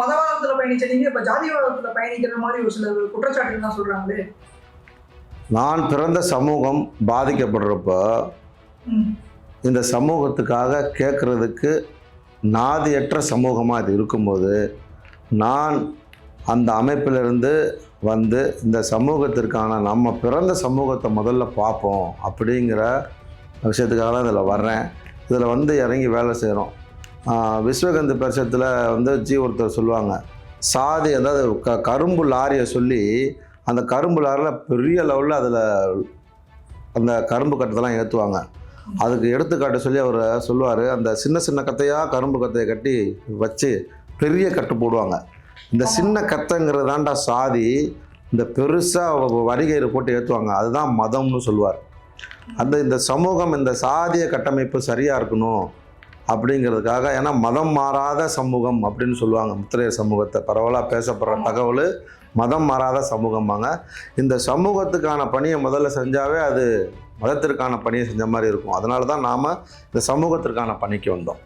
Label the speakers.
Speaker 1: மதவாதத்துல பயணிச்ச நீங்க இப்ப ஜாதிவாதத்துல பயணிக்கிற மாதிரி ஒரு சில குற்றச்சாட்டுகள் சொல்றாங்களே.
Speaker 2: நான் பிறந்த சமூகம் பாதிக்கப்படுறப்போ. இந்த சமூகத்துக்காக கேட்குறதுக்கு நாதியற்ற சமூகமாக இது இருக்கும்போது நான் அந்த அமைப்பிலிருந்து வந்து இந்த சமூகத்திற்கான நம்ம பிறந்த சமூகத்தை முதல்ல பார்ப்போம் அப்படிங்கிற விஷயத்துக்காக தான் இதில் வர்றேன். இதில் வந்து இறங்கி வேலை செய்கிறோம் விஸ்வகந்து பரிசத்தில் வந்து ஜி ஒருத்தர் சொல்லுவாங்க. சாதி அதாவது க கரும்பு லாரியை சொல்லி அந்த கரும்பு லாரியில் பெரிய லெவலில் அதில் அந்த கரும்பு கட்டத்தெல்லாம் ஏற்றுவாங்க அதுக்கு எடுத்துக்காட்டு சொல்லி அவர் சொல்லுவார். அந்த சின்ன சின்ன கத்தையாக கரும்பு கத்தையை கட்டி வச்சு பெரிய கட்டு போடுவாங்க. இந்த சின்ன கத்தைங்கிறது தான்டா சாதி. இந்த பெருசாக வரிகயிறு போட்டு ஏற்றுவாங்க அதுதான் மதம்னு சொல்லுவார். அந்த இந்த சமூகம் இந்த சாதிய கட்டமைப்பு சரியாக இருக்கணும். அப்படிங்கிறதுக்காக ஏன்னா மதம் மாறாத சமூகம் அப்படின்னு சொல்லுவாங்க. முத்திரையர் சமூகத்தை பரவலாக பேசப்படுற தகவல் மதம் மாறாத சமூகம்பாங்க. இந்த சமூகத்துக்கான பணியை முதல்ல செஞ்சாவே அது மதத்திற்கான பணியை செஞ்ச மாதிரி இருக்கும். அதனால தான் நாம் இந்த சமூகத்திற்கான பணிக்கு வந்தோம்.